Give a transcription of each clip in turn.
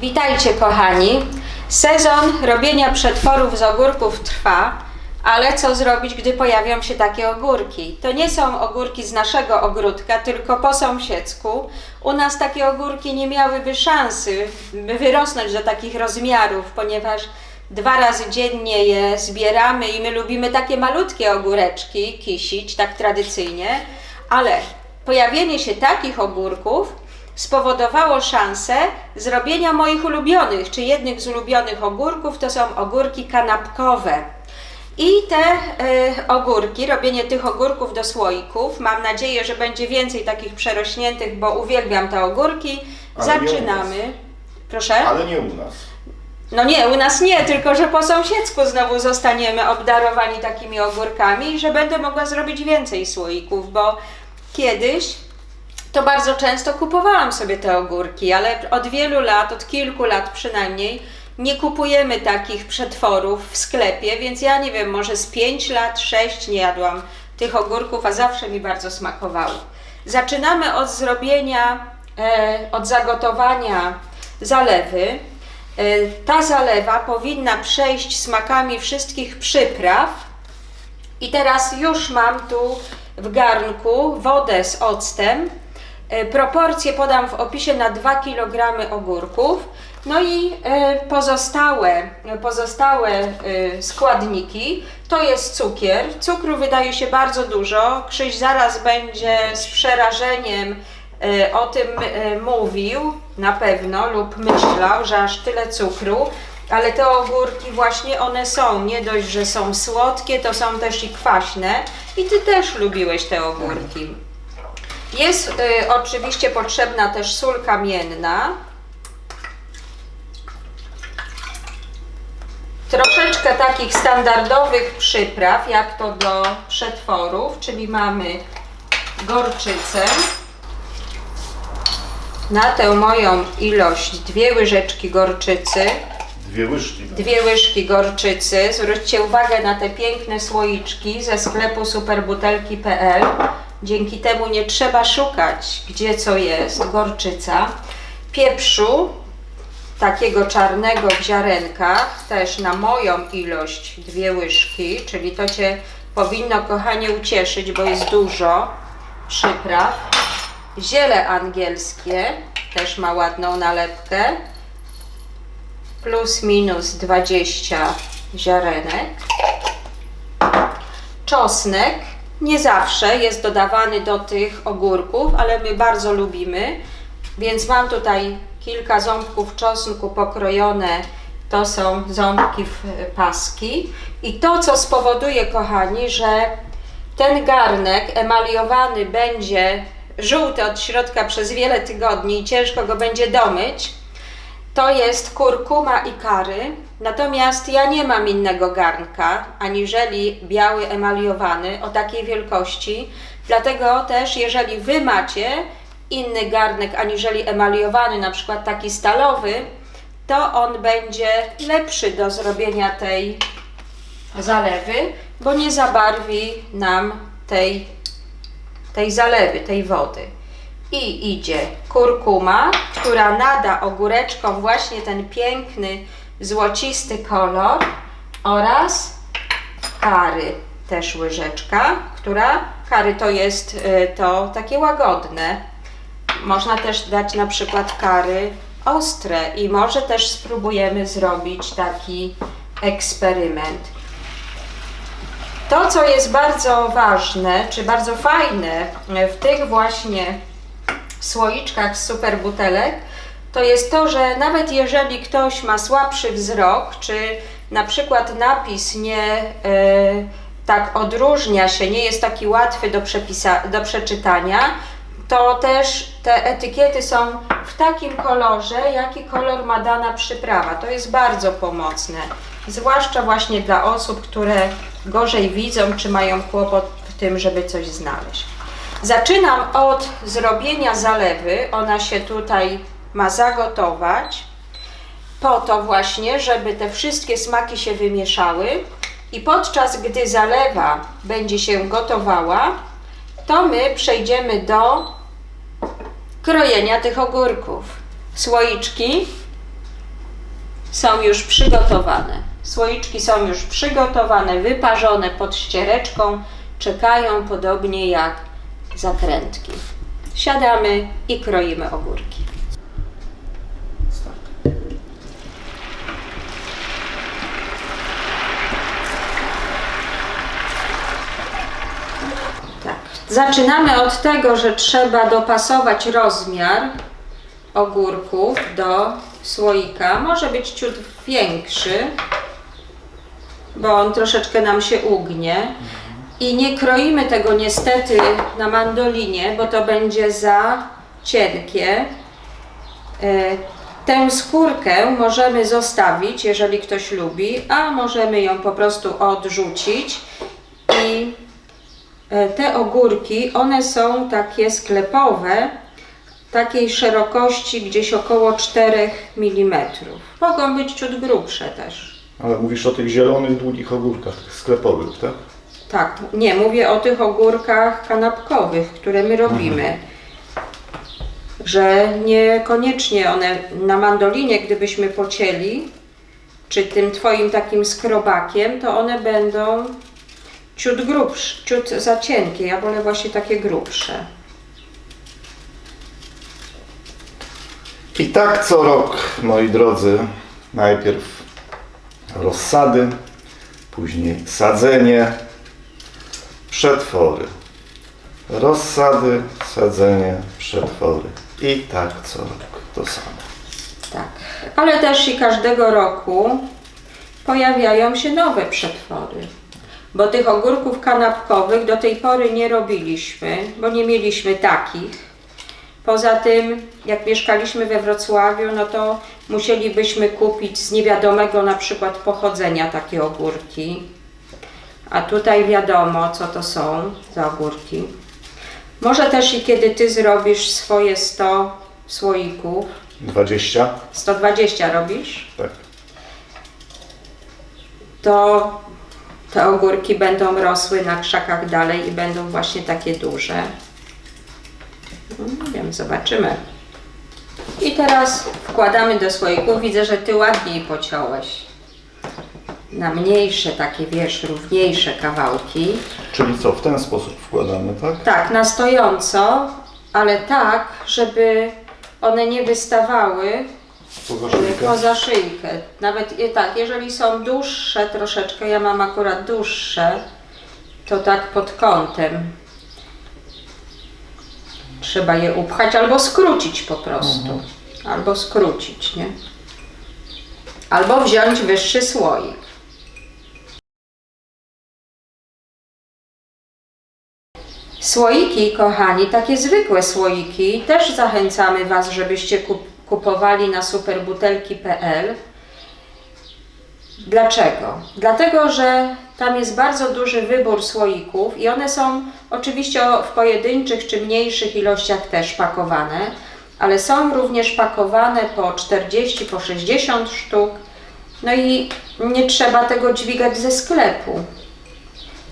Witajcie kochani. Sezon robienia przetworów z ogórków trwa, ale co zrobić, gdy pojawią się takie ogórki? To nie są ogórki z naszego ogródka, tylko po sąsiedzku. U nas takie ogórki nie miałyby szansy, by wyrosnąć do takich rozmiarów, ponieważ dwa razy dziennie je zbieramy i my lubimy takie malutkie ogóreczki kisić, tak tradycyjnie, ale pojawienie się takich ogórków spowodowało szansę zrobienia moich ulubionych, czy jednych z ulubionych ogórków, to są ogórki kanapkowe. I te e, ogórki, robienie tych ogórków do słoików, mam nadzieję, że będzie więcej takich przerośniętych, bo uwielbiam te ogórki. Ale Zaczynamy. Proszę? Ale nie u nas. No nie, u nas nie, tylko że po sąsiedzku znowu zostaniemy obdarowani takimi ogórkami i że będę mogła zrobić więcej słoików, bo kiedyś to bardzo często kupowałam sobie te ogórki, ale od wielu lat, od kilku lat przynajmniej, nie kupujemy takich przetworów w sklepie, więc ja nie wiem, może z 5 lat, 6 nie jadłam tych ogórków, a zawsze mi bardzo smakowały. Zaczynamy od zrobienia, e, od zagotowania zalewy. E, Ta zalewa powinna przejść smakami wszystkich przypraw. I teraz już mam tu w garnku wodę z octem. E, Proporcje podam w opisie na 2 kg ogórków. No i e, pozostałe, pozostałe e, składniki to jest cukier. Cukru wydaje się bardzo dużo. Krzyś zaraz będzie z przerażeniem o tym mówił na pewno lub myślał, że aż tyle cukru. Ale te ogórki właśnie one są, nie dość, że są słodkie, to są też i kwaśne. I ty też lubiłeś te ogórki. Jest y, oczywiście potrzebna też sól kamienna. Troszeczkę takich standardowych przypraw, jak to do przetworów, czyli mamy gorczycę. Na tę moją ilość dwie łyżeczki gorczycy, Dwie łyżki. dwie łyżki gorczycy. Zwróćcie uwagę na te piękne słoiczki ze sklepu superbutelki.pl. Dzięki temu nie trzeba szukać, gdzie co jest. Gorczyca. Pieprzu takiego czarnego w ziarenkach, też na moją ilość dwie łyżki, czyli to Cię powinno, kochanie, ucieszyć, bo jest dużo przypraw. Ziele angielskie, też ma ładną nalepkę plus minus 20 ziarenek. Czosnek nie zawsze jest dodawany do tych ogórków, ale my bardzo lubimy, więc mam tutaj kilka ząbków czosnku pokrojone. To są ząbki w paski. I to, co spowoduje, kochani, że ten garnek emaliowany będzie żółty od środka przez wiele tygodni i ciężko go będzie domyć, to jest kurkuma i kary. Natomiast ja nie mam innego garnka, aniżeli biały emaliowany o takiej wielkości. Dlatego też, jeżeli Wy macie inny garnek aniżeli emaliowany, na przykład taki stalowy, to on będzie lepszy do zrobienia tej zalewy, bo nie zabarwi nam tej, tej zalewy, tej wody. I idzie kurkuma, która nada ogóreczkom właśnie ten piękny, złocisty kolor oraz kary, też łyżeczka, która, kary to jest y, to takie łagodne. Można też dać na przykład kary ostre i może też spróbujemy zrobić taki eksperyment. To, co jest bardzo ważne, czy bardzo fajne w tych właśnie słoiczkach z super butelek, to jest to, że nawet jeżeli ktoś ma słabszy wzrok, czy na przykład napis nie e, tak odróżnia się, nie jest taki łatwy do, do przeczytania, to też te etykiety są w takim kolorze, jaki kolor ma dana przyprawa. To jest bardzo pomocne, zwłaszcza właśnie dla osób, które gorzej widzą, czy mają kłopot w tym, żeby coś znaleźć. Zaczynam od zrobienia zalewy. Ona się tutaj ma zagotować. Po to właśnie, żeby te wszystkie smaki się wymieszały. I podczas gdy zalewa będzie się gotowała, to my przejdziemy do krojenia tych ogórków. Słoiczki są już przygotowane. Słoiczki są już przygotowane, wyparzone pod ściereczką, czekają podobnie jak zakrętki. Siadamy i kroimy ogórki. Zaczynamy od tego, że trzeba dopasować rozmiar ogórków do słoika. Może być ciut większy, bo on troszeczkę nam się ugnie. I nie kroimy tego niestety na mandolinie, bo to będzie za cienkie. E, Tę skórkę możemy zostawić, jeżeli ktoś lubi, a możemy ją po prostu odrzucić i Te ogórki, one są takie sklepowe, takiej szerokości gdzieś około 4 mm. Mogą być ciut grubsze też. Ale mówisz o tych zielonych, długich ogórkach, tych sklepowych, tak? Tak, nie, mówię o tych ogórkach kanapkowych, które my robimy. Że niekoniecznie one na mandolinie, gdybyśmy pocięli, czy tym twoim takim skrobakiem, to one będą ciut grubsze, ciut za cienkie. Ja wolę właśnie takie grubsze. I tak co rok, moi drodzy, najpierw rozsady, później sadzenie, przetwory. Rozsady, sadzenie, przetwory. I tak co rok to samo. Tak, ale też i każdego roku pojawiają się nowe przetwory. Bo tych ogórków kanapkowych do tej pory nie robiliśmy, bo nie mieliśmy takich. Poza tym, jak mieszkaliśmy we Wrocławiu, no to musielibyśmy kupić z niewiadomego na przykład pochodzenia takie ogórki. A tutaj wiadomo, co to są za ogórki. Może też i kiedy ty zrobisz swoje 100 słoików, 20? 120 robisz, Tak. to te ogórki będą rosły na krzakach dalej i będą właśnie takie duże. No, nie wiem, zobaczymy. I teraz wkładamy do słoików. Widzę, że ty ładniej pociąłeś. Na mniejsze, takie wiesz, równiejsze kawałki. Czyli co, w ten sposób wkładamy, tak? Tak, na stojąco, ale tak, żeby one nie wystawały Poza szyjkę. Poza szyjkę. Nawet i tak, jeżeli są dłuższe troszeczkę, ja mam akurat dłuższe, to tak pod kątem. Trzeba je upchać albo skrócić po prostu. Albo skrócić, nie? Albo wziąć wyższy słoik. Słoiki, kochani, takie zwykłe słoiki, też zachęcamy Was, żebyście kup- kupowali na superbutelki.pl. Dlaczego? Dlatego, że tam jest bardzo duży wybór słoików i one są oczywiście w pojedynczych czy mniejszych ilościach też pakowane, ale są również pakowane po 40, po 60 sztuk. No i nie trzeba tego dźwigać ze sklepu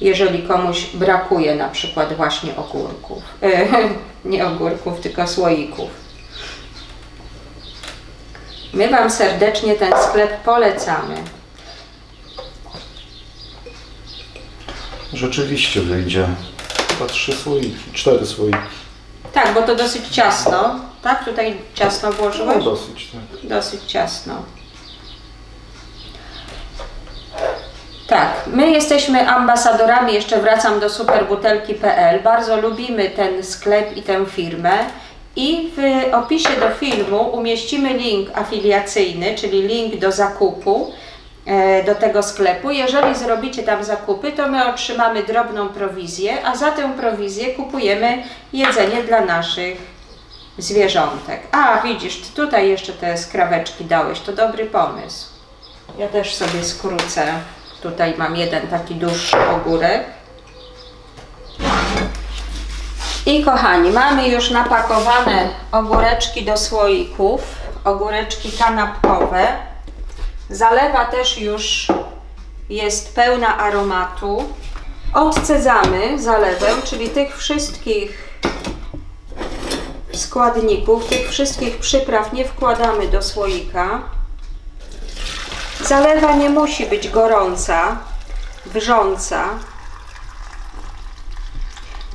jeżeli komuś brakuje na przykład właśnie ogórków. Nie ogórków, tylko słoików. My Wam serdecznie ten sklep polecamy. Rzeczywiście wyjdzie chyba trzy słoiki, cztery słoiki. Tak, bo to dosyć ciasno. Tak, tutaj ciasno No włożyłeś? dosyć, tak. Dosyć ciasno. Tak, my jesteśmy ambasadorami, jeszcze wracam do superbutelki.pl. Bardzo lubimy ten sklep i tę firmę. I w opisie do filmu umieścimy link afiliacyjny, czyli link do zakupu e, do tego sklepu. Jeżeli zrobicie tam zakupy, to my otrzymamy drobną prowizję, a za tę prowizję kupujemy jedzenie dla naszych zwierzątek. A, widzisz, tutaj jeszcze te skraweczki dałeś, to dobry pomysł. Ja też sobie skrócę. Tutaj mam jeden taki dłuższy ogórek. I kochani, mamy już napakowane ogóreczki do słoików, ogóreczki kanapkowe. Zalewa też już jest pełna aromatu. Odcedzamy zalewę, czyli tych wszystkich składników, tych wszystkich przypraw nie wkładamy do słoika. Zalewa nie musi być gorąca, wrząca,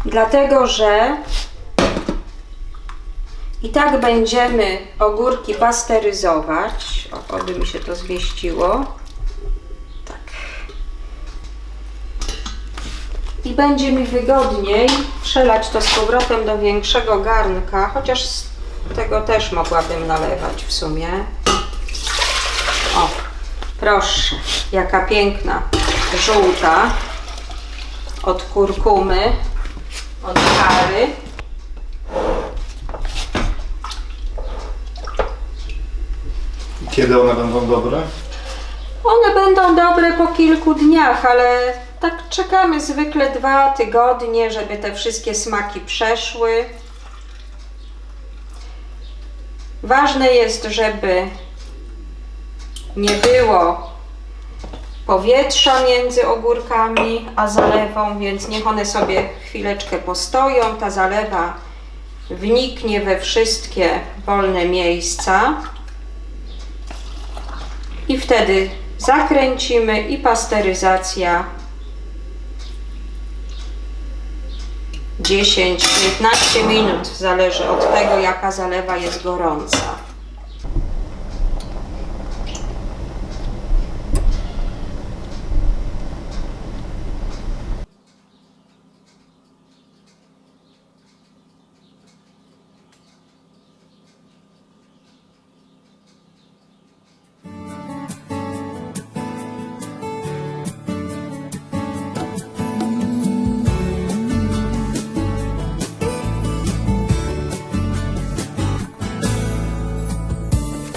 dlatego że i tak będziemy ogórki pasteryzować. O, oby mi się to zmieściło. Tak. I będzie mi wygodniej przelać to z powrotem do większego garnka, chociaż z tego też mogłabym nalewać w sumie. O, proszę, jaka piękna żółta od kurkumy, od kary. Kiedy one będą dobre? One będą dobre po kilku dniach, ale tak czekamy zwykle dwa tygodnie, żeby te wszystkie smaki przeszły. Ważne jest, żeby nie było powietrza między ogórkami a zalewą, więc niech one sobie chwileczkę postoją. Ta zalewa wniknie we wszystkie wolne miejsca. I wtedy zakręcimy i pasteryzacja 10-15 minut, zależy od tego jaka zalewa jest gorąca.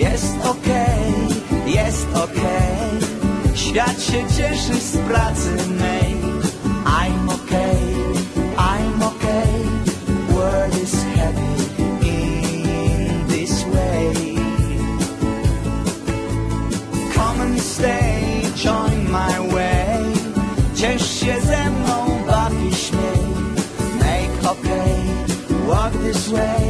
Jest okej, jest okej. Świat się cieszy z pracy mej. I'm okay, I'm okay World is happy in this way. Come and stay, join my way. Ciesz się ze mną, baw i śmiej. Make okay, walk this way